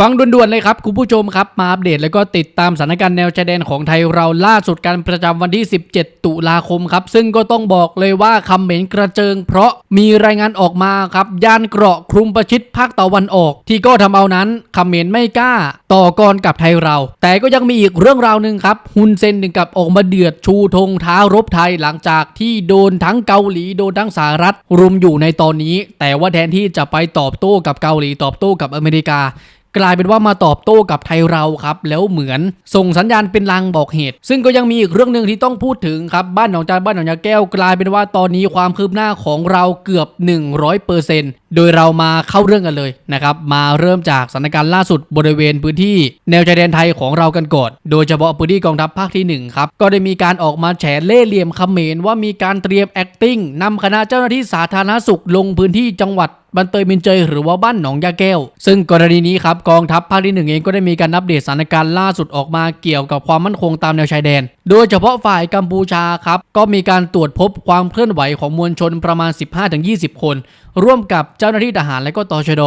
ฟังด่วนๆเลยครับ คุณผู้ชมครับ มาอัปเดตแล้วก็ติดตามสถานการณ์แนวชายแดนของไทยเราล่าสุดการประจำวันที่ 17 ตุลาคมครับ ซึ่งก็ต้องบอกเลยว่าคำเหม็นกระเจิง เพราะมีรายงานออกมาครับย่านเกราะคลุมประชิดภาคตะวันออก ที่ก็ทำเอานั้นคำเหม็นไม่กล้า ต่อกรกับไทยเรา แต่ก็ยังมีอีกเรื่องราวหนึ่งครับฮุนเซนถึงกับออกมาเดือดชูธงท้ารบไทยหลังจากที่โดนทั้งเกาหลีโดนทั้งสหรัฐรุมอยู่ในตอนนี้ แต่ว่าแทนที่จะไปตอบโต้กับเกาหลีตอบโต้กับอเมริกา กลายเป็นว่ามาตอบโต้กับไทยเราครับ แล้วเหมือนส่งสัญญาณเป็นลางบอกเหตุ ซึ่งก็ยังมีอีกเรื่องหนึ่งที่ต้องพูดถึงครับบ้านหนองจานบ้านหนองยาแก้วกลายเป็นว่าตอนนี้ความคืบหน้าของเราเกือบ 100%โดยเรามาเข้าเรื่องกันเลยนะครับมาเริ่มจากสถานการณ์ล่าสุดบริเวณพื้นที่ แนวชายแดนไทยของเรากันก่อนโดยเฉพาะพื้นที่กองทัพภาคที่หนึ่งครับก็ได้มีการออกมาแฉเล่เหลี่ยมเขมรว่ามีการเตรียม acting นำคณะเจ้าหน้าที่สาธารณสุขลงพื้นที่จังหวัด บันเตยมินเจยหรือว่าบ้านหนองยาแก้ว ซึ่งกรณีนี้ครับกองทัพภาคที่หนึ่งเองก็ได้มีการอัปเดตสถานการณ์ล่าสุดออกมาเกี่ยวกับความมั่นคงตามแนวชายแดน โดยเฉพาะฝ่ายกัมพูชาครับก็มีการตรวจพบความเคลื่อนไหวของมวลชนประมาณ 15-20 คน ร่วมกับเจ้าหน้าที่ทหารและก็ตชด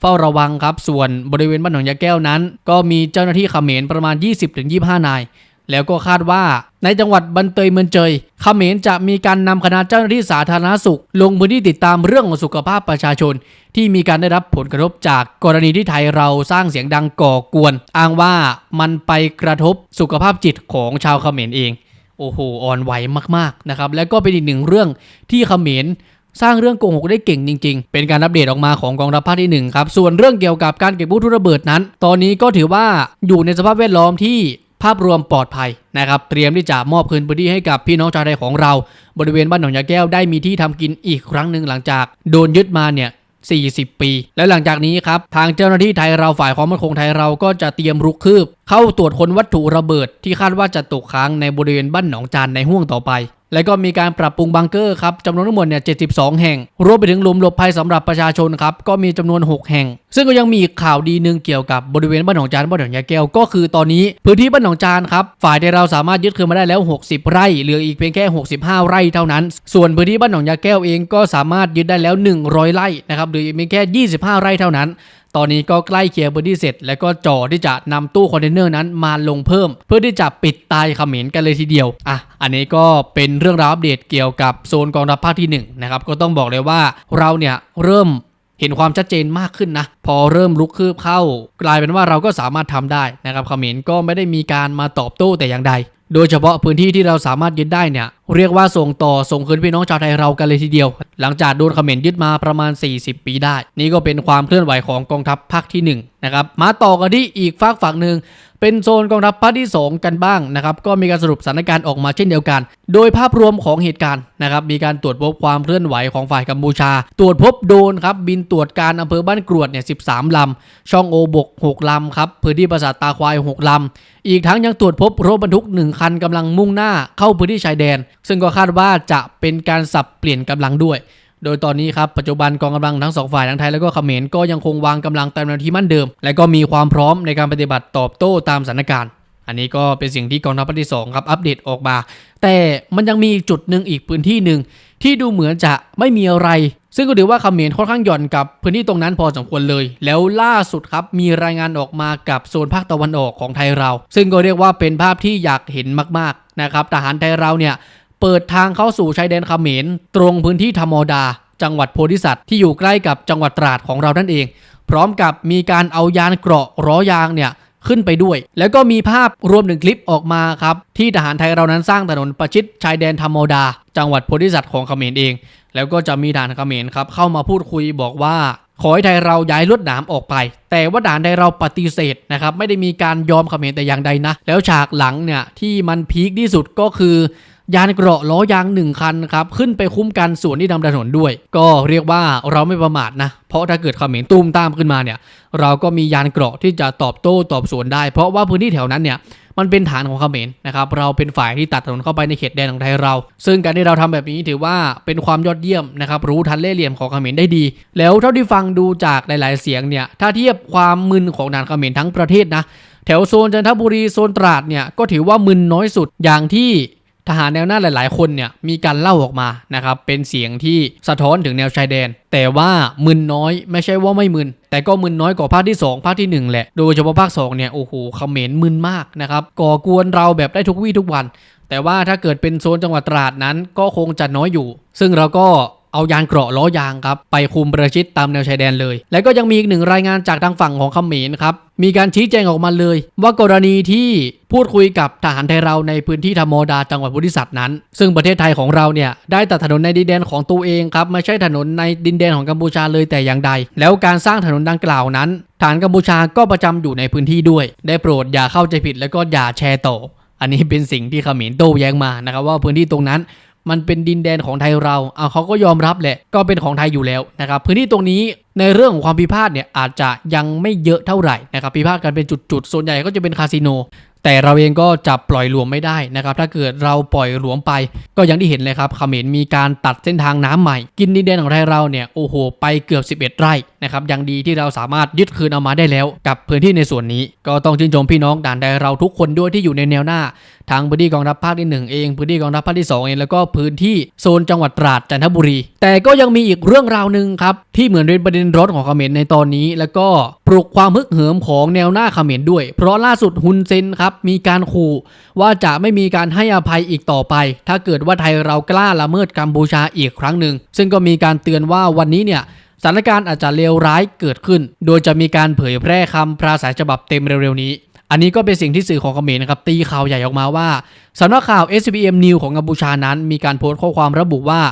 เฝ้าระวังครับส่วนบริเวณบ้านหนองยาแก้วนั้น ก็มีเจ้าหน้าที่เขมรประมาณ 20-25 นาย แล้วก็คาดว่าในจังหวัดบันเตยเมืองเจยเขมรจะมีการนำคณะเจ้าหน้าที่สาธารณสุข ลงพื้นที่ติดตามเรื่องของสุขภาพประชาชน ที่มีการได้รับผลกระทบจากกรณีที่ไทยเราสร้างเสียงดังก่อกวน อ้างว่ามันไปกระทบสุขภาพจิตของชาวเขมรเอง โอ้โหอ่อนไหวมากๆนะครับ แล้วก็เป็นอีกหนึ่งเรื่องที่เขมรสร้างเรื่องโกหกได้เก่งจริง ๆ เป็นการอัปเดตออกมาของกองทัพภาคที่ 1 ครับ ส่วนเรื่องเกี่ยวกับการเก็บวัตถุระเบิดนั้น ตอนนี้ก็ถือว่าอยู่ในสภาพแวดล้อมที่ ภาพรวมปลอดภัยนะครับ เตรียมที่จะมอบคืนพื้นที่ให้กับพี่น้องชาวไทยของเรา บริเวณบ้านหนองยาแก้วได้มีที่ทำกินอีกครั้งหนึ่งหลังจากโดนยึดมาเนี่ย40 ปี และหลังจากนี้ครับ ทางเจ้าหน้าที่ไทยเราฝ่ายความมั่นคงไทยเราก็จะเตรียมรุกคืบ เข้าตรวจค้นวัตถุระเบิดที่คาดว่าจะตกค้างในบริเวณบ้านหนองจานในห่วงต่อไปและก็มีการปรับปรุงบังเกอร์ครับจำนวนทั้งหมดเนี่ย 72 แห่ง รวมไปถึงหลุมหลบภัยสำหรับประชาชนครับก็มีจำนวน 6 แห่ง ซึ่งก็ยังมีข่าวดีหนึ่งเกี่ยวกับบริเวณบ้านหนองจานบ้านหนองยาแก้วก็คือตอนนี้พื้นที่บ้านหนองจานครับฝ่ายที่เราสามารถยึดคืนมาได้แล้ว 60 ไร่เหลืออีกเพียงแค่ 65 ไร่เท่านั้น ส่วนพื้นที่บ้านหนองยาแก้วเองก็สามารถยึดได้แล้ว 100 ไร่นะครับหลืออีกเพียงแค่ 25 ไร่เท่านั้น ตอนนี้ก็ใกล้เคลียร์พื้นที่เสร็จ แล้วก็จ่อที่จะนำตู้คอนเทนเนอร์นั้นมาลงเพิ่ม เพื่อที่จะปิดตายเขมรกันเลยทีเดียวอะอันนี้ก็เป็นเรื่องราวอัปเดตเกี่ยวกับโซนกองทัพภาคที่1นะครับก็ต้องบอกเลยว่าเราเนี่ยเริ่มเห็นความชัดเจนมากขึ้นนะ พอเริ่มลุกคืบเข้า กลายเป็นว่าเราก็สามารถทำได้นะครับเขมรก็ไม่ได้มีการมาตอบโต้แต่อย่างใดโดยเฉพาะพื้นที่ที่เราสามารถยึดได้เนี่ยเรียกว่าส่งต่อส่งคืนพี่น้องชาวไทยเรากันเลยทีเดียว หลังจากโดนเขมรยึดมาประมาณ 40 ปีได้ นี่ก็เป็นความเคลื่อนไหวของกองทัพภาคที่ 1 นะครับ มาต่อกันที่อีกฝากฝั่งหนึ่งเป็นโซนกองทัพภาคที่ 2 กันบ้างนะครับก็มีการสรุปสถานการณ์ออกมาเช่นเดียวกัน โดยภาพรวมของเหตุการณ์นะครับมีการตรวจพบความเคลื่อนไหวของฝ่ายกัมพูชา ตรวจพบโดนครับบินตรวจการอำเภอบ้านกรวดเนี่ย13ลำช่องโอบก 6 ลำครับพื้นที่ปราสาทตาควาย 6 ลำ อีกทั้งยังตรวจพบรถบรรทุก 1 คันกำลังมุ่งหน้าเข้าพื้นที่ชายแดน ซึ่งก็คาดว่าจะเป็นการสับเปลี่ยนกำลังด้วย โดยตอนนี้ครับปัจจุบันกองกำลังทั้งสองฝ่ายทั้งไทยและก็เขมรก็ยังคงวางกำลังตามแนวที่มั่นเดิม และก็มีความพร้อมในการปฏิบัติตอบโต้ตามสถานการณ์อันนี้ก็เป็นสิ่งที่กองทัพภาคที่สองครับอัปเดตออกมา แต่มันยังมีจุดหนึ่งอีกพื้นที่หนึ่งที่ดูเหมือนจะไม่มีอะไร ซึ่งก็ถือว่าเขมรค่อนข้างหย่อนกับพื้นที่ตรงนั้นพอสมควรเลย แล้วล่าสุดครับมีรายงานออกมากับโซนภาคตะวันออกของไทยเรา ซึ่งก็เรียกว่าเป็นภาพที่อยากเห็นมากๆนะครับทหารไทยเราเนี่ยเปิดทางเข้าสู่ชายแดนเขมร ตรงพื้นที่ธรรมดา จังหวัดโพธิสัตว์ที่อยู่ใกล้กับจังหวัดตราดของเรานั่นเอง พร้อมกับมีการเอายานเกราะล้อยางเนี่ยขึ้นไปด้วย แล้วก็มีภาพรวมถึงคลิปออกมาครับ ที่ทหารไทยเรานั้นสร้างถนนประชิดชายแดนธรรมดา จังหวัดโพธิสัตว์ของเขมรเอง แล้วก็จะมีด่านเขมรครับเข้ามาพูดคุยบอกว่า ขอให้ไทยเราย้ายลวดหนามออกไป แต่ว่าด่านไทยเราปฏิเสธนะครับไม่ได้มีการยอมเขมรแต่อย่างใดนะ แล้วฉากหลังเนี่ยที่มันพีคที่สุดก็คือ ยานเกราะล้อยางหนึ่งคันครับขึ้นไปคุ้มกันส่วนที่นำถนนด้วย ก็เรียกว่าเราไม่ประมาทนะ เพราะถ้าเกิดขมรตุ้มตามขึ้นมาเนี่ย เราก็มียานเกราะที่จะตอบโต้ตอบสวนได้ เพราะว่าพื้นที่แถวนั้นเนี่ยมันเป็นฐานของเขมรนะครับ เราเป็นฝ่ายที่ตัดถนนเข้าไปในเขตแดนของไทยเรา ซึ่งการที่เราทำแบบนี้ถือว่าเป็นความยอดเยี่ยมนะครับ รู้ทันเล่เหลี่ยมของเขมรได้ดี แล้วเท่าที่ฟังดูจากหลาย ๆ เสียงเนี่ย ถ้าเทียบความมึนของด่านเขมรทั้งประเทศนะ แถวโซนจันทบุรีโซนตราดเนี่ยก็ถือว่ามึนน้อยสุด อย่างที่ ทหารแนวหน้าหลาย ๆ คนเนี่ยมีการเล่าออกมานะครับเป็นเสียงที่สะท้อนถึงแนวชายแดน แต่ว่ามึนน้อยไม่ใช่ว่าไม่มึน แต่ก็มึนน้อยกว่าภาคที่ 2 ภาคที่ 1 แหละ โดยเฉพาะภาค2เนี่ยโอ้โหเขมรมึนมากนะครับก่อกวนเราแบบได้ทุกวี่ทุกวัน แต่ว่าถ้าเกิดเป็นโซนจังหวัดตราดนั้นก็คงจะน้อยอยู่ ซึ่งเราก็ เอายานเกราะล้อยางครับไปคุมประชิดตามแนวชายแดนเลย แล้วก็ยังมีอีกหนึ่งรายงานจากทางฝั่งของเขมรครับมีการชี้แจงออกมาเลย ว่ากรณีที่พูดคุยกับทหารไทยเราในพื้นที่ธรรมดาจังหวัดบุรีสัตว์นั้น ซึ่งประเทศไทยของเราเนี่ยได้ตัดถนนในดินแดนของตัวเองครับไม่ใช่ถนนในดินแดนของกัมพูชาเลยแต่อย่างใด แล้วการสร้างถนนดังกล่าวนั้นฐานกัมพูชาก็ประจำอยู่ในพื้นที่ด้วย ได้โปรดอย่าเข้าใจผิดแล้วก็อย่าแชร์ต่ออันนี้เป็นสิ่งที่เขมรโต้แย้งมานะครับว่าพื้นที่ตรงนั้น มันเป็นดินแดนของไทยเราเอาเขาก็ยอมรับแหละ ก็เป็นของไทยอยู่แล้วนะครับ พื้นที่ตรงนี้ในเรื่องของความพิพาทเนี่ยอาจจะยังไม่เยอะเท่าไหร่นะครับ พิพาทกันเป็นจุดๆ ส่วนใหญ่ก็จะเป็นคาสิโน แต่เราเองก็จับปล่อยหลวมไม่ได้นะครับ ถ้าเกิดเราปล่อยหลวมไป ก็อย่างที่เห็นเลยครับเขมรมีการตัดเส้นทางน้ำใหม่ กินดินแดนของไทยเราเนี่ยโอ้โหไปเกือบ 11 ไร่นะครับยังดีที่เราสามารถยึดคืนเอามาได้แล้ว กับพื้นที่ในส่วนนี้ ก็ต้องชื่นชมพี่น้องด่านใดเราทุกคนด้วยที่อยู่ในแนวหน้าทางพื้นที่กองทัพภาคที่ 1 เองพื้นที่กองทัพภาคที่ 2 เองแล้วก็พื้นที่โซนจังหวัดตราดจันทบุรี แต่ก็ยังมีอีกเรื่องราวหนึ่งครับที่เหมือนเป็นประเด็นร้อนของเขมรในตอนนี้ แล้วก็ปลุกความฮึกเหิมของแนวหน้าเขมรด้วย เพราะล่าสุดฮุนเซนครับมีการขู่ว่าจะไม่มีการให้อภัยอีกต่อไป ถ้าเกิดว่าไทยเรากล้าละเมิดกัมพูชาอีกครั้งหนึ่งซึ่งก็มีการเตือนว่าวันนี้เนี่ยสถานการณ์อาจจะเลวร้ายเกิดขึ้น โดยจะมีการเผยแพร่คำปราศัยฉบับเต็มเร็วๆนี้ อันนี้ก็เป็นสิ่งที่สื่อของเขมรนะครับตีข่าวใหญ่ออกมาว่าสำนักข่าว SBM News ของกัมพูชานั้น มีการโพสต์ข้อความระบุว่า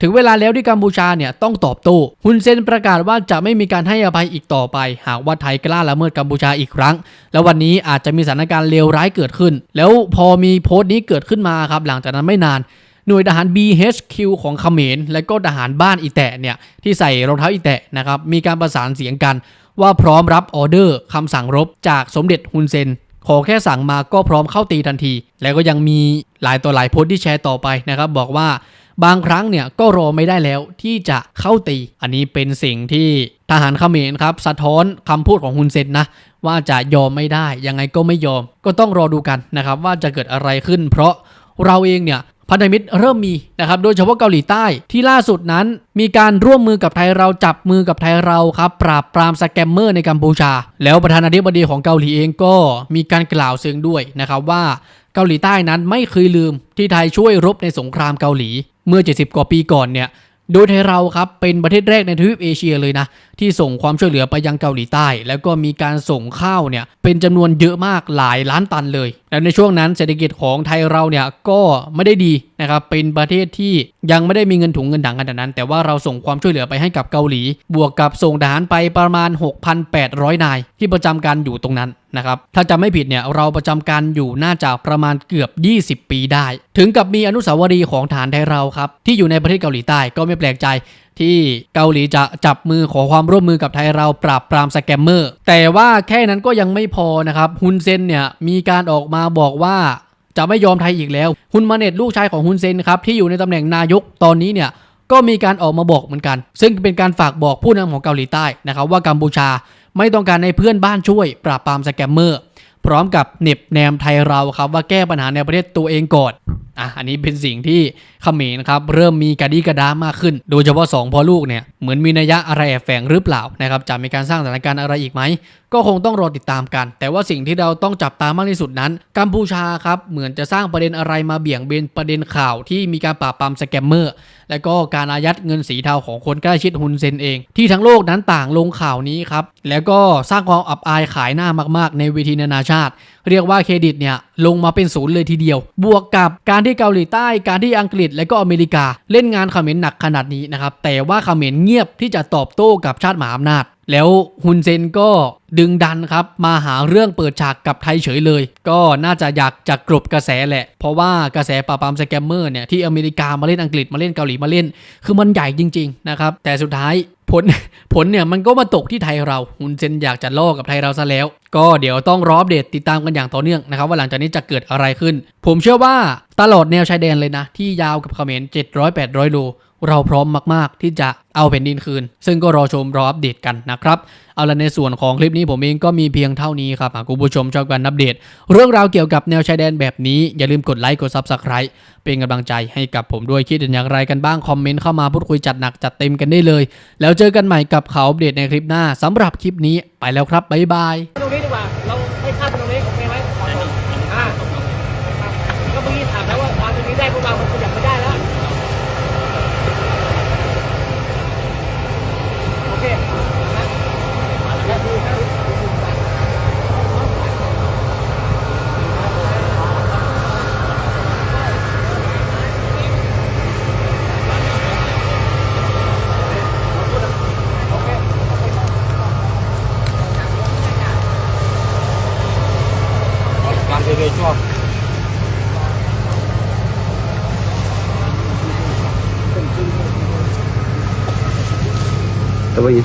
ถึงเวลาแล้วที่กัมพูชาเนี่ยต้องตอบโต้ฮุนเซนประกาศว่าจะไม่มีการให้อภัยอีกต่อไป หากว่าไทยกล้าละเมิดกัมพูชาอีกครั้ง แล้ววันนี้อาจจะมีสถานการณ์เลวร้ายเกิดขึ้น แล้วพอมีโพสต์นี้เกิดขึ้นมาครับหลังจากนั้นไม่นานหน่วยทหาร BHQ ของเขมร และก็ทหารบ้านอีแตะเนี่ยที่ใส่รองเท้าอีแตะนะครับมีการประสานเสียงกัน ว่าพร้อมรับออเดอร์คำสั่งรบจากสมเด็จฮุนเซน ขอแค่สั่งมาก็พร้อมเข้าตีทันที แล้วก็ยังมีหลายต่อหลายโพสต์ที่แชร์ต่อไปนะครับ บอกว่าบางครั้งเนี่ยก็รอไม่ได้แล้วที่จะเข้าตี อันนี้เป็นสิ่งที่ทหารเขมรครับ สะท้อนคำพูดของฮุนเซนนะว่าจะยอมไม่ได้ ยังไงก็ไม่ยอม ก็ต้องรอดูกันนะครับว่าจะเกิดอะไรขึ้น เพราะเราเองเนี่ย พันธมิตรเริ่มมีนะครับโดยเฉพาะเกาหลีใต้ที่ล่าสุดนั้น มีการร่วมมือกับไทยเราจับมือกับไทยเราครับปราบปรามสแกมเมอร์ในกัมพูชา แล้วประธานาธิบดีของเกาหลีเองก็มีการกล่าวเสียงด้วยนะครับว่าเกาหลีใต้นั้นไม่เคยลืมที่ไทยช่วยรบในสงครามเกาหลีเมื่อ 70 กว่าปีก่อนเนี่ย โดยไทยเราครับเป็นประเทศแรกในทวีปเอเชียเลยนะที่ส่งความช่วยเหลือไปยังเกาหลีใต้ แล้วก็มีการส่งข้าวเนี่ยเป็นจำนวนเยอะมากหลายล้านตันเลย และในช่วงนั้นเศรษฐกิจของไทยเราเนี่ยก็ไม่ได้ดีนะครับเป็นประเทศที่ยังไม่ได้มีเงินถุงเงินถังขนาดนั้น แต่ว่าเราส่งความช่วยเหลือไปให้กับเกาหลี บวกกับส่งทหารไปประมาณ 6,800 นาย ที่ประจำการอยู่ตรงนั้นนะครับถ้าจำไม่ผิดเนี่ยเราประจำการอยู่น่าจะประมาณเกือบ 20 ปีได้ ถึงกับมีอนุสาวรีย์ของฐานไทยเราครับที่อยู่ในประเทศเกาหลีใต้ก็ไไม่แปลกใจที่เกาหลีจะจับมือขอความร่วมมือกับไทยเราปราบปรามสแกมเมอร์ แต่ว่าแค่นั้นก็ยังไม่พอนะครับฮุนเซนเนี่ยมีการออกมาบอกว่าจะไม่ยอมไทยอีกแล้วฮุนมาเน็ตลูกชายของฮุนเซนครับที่อยู่ในตำแหน่งนายกตอนนี้เนี่ยก็มีการออกมาบอกเหมือนกัน ซึ่งเป็นการฝากบอกผู้นำของเกาหลีใต้นะครับว่ากัมพูชาไม่ต้องการในเพื่อนบ้านช่วย ปราบปรามสแกมเมอร์ พร้อมกับเน็บแนมไทยเราครับว่าแก้ปัญหาในประเทศตัวเองก่อนอะอันนี้เป็นสิ่งที่เขมรครับเริ่มมีกระดีกระดามากขึ้น โดยเฉพาะสองพ่อลูกเนี่ยเหมือนมีนัยยะอะไรแอบแฝงหรือเปล่านะครับจะมีการสร้างสถานการณ์อะไรอีกไหม ก็คงต้องรอติดตามกัน แต่ว่าสิ่งที่เราต้องจับตามากที่สุดนั้น กัมพูชาครับเหมือนจะสร้างประเด็นอะไรมาเบี่ยงเบนประเด็นข่าวที่มีการปราบปรามสแกมเมอร์ และก็การอายัดเงินสีเทาของคนใกล้ชิดฮุนเซนเอง ที่ทั้งโลกนั้นต่างลงข่าวนี้ครับแล้วก็สร้างความอับอายขายหน้ามาก ๆ ในเวทีนานาชาติเรียกว่าเครดิตเนี่ยลงมาเป็นศูนย์เลยทีเดียว บวกกับการที่เกาหลีใต้ การที่อังกฤษและก็อเมริกา เล่นงานเขมรหนักขนาดนี้นะครับแต่ว่าเขมรเงียบที่จะตอบโต้กับชาติมหาอำนาจ แล้วฮุนเซนก็ดึงดันครับ มาหาเรื่องเปิดฉากกับไทยเฉยเลย ก็น่าจะอยากจะกลบกระแสแหละ เพราะว่ากระแสปราบปรามสแกมเมอร์เนี่ยที่อเมริกามาเล่นอังกฤษมาเล่นเกาหลีมาเล่น คือมันใหญ่จริง ๆ นะครับ แต่สุดท้ายผลผลเนี่ยมันก็มาตกที่ไทยเราฮุนเซนอยากจะล่อกับไทยเราซะแล้ว ก็เดี๋ยวต้องรออัปเดตติดตามกันอย่างต่อเนื่องนะครับ ว่าหลังจากนี้จะเกิดอะไรขึ้น ผมเชื่อว่าตลอดแนวชายแดนเลยนะ ที่ยาวกับเขมร700-800โล เราพร้อมมาก ๆ ที่จะเอาแผ่นดินคืน ซึ่งก็รอชมรออัปเดตกันนะครับ เอาละในส่วนของคลิปนี้ผมเองก็มีเพียงเท่านี้ครับหากคุณผู้ชมชอบการอัปเดต เรื่องราวเกี่ยวกับแนวชายแดนแบบนี้ อย่าลืมกดไลค์กด Subscribe เป็นกำลังใจให้กับผมด้วยคิดเห็นอย่างไรกันบ้าง คอมเมนต์เข้ามาพูดคุยจัดหนักจัดเต็มกันได้เลย แล้วเจอกันใหม่กับข่าวอัปเดตในคลิปหน้าสำหรับคลิปนี้ไปแล้วครับบ๊ายบาย 所以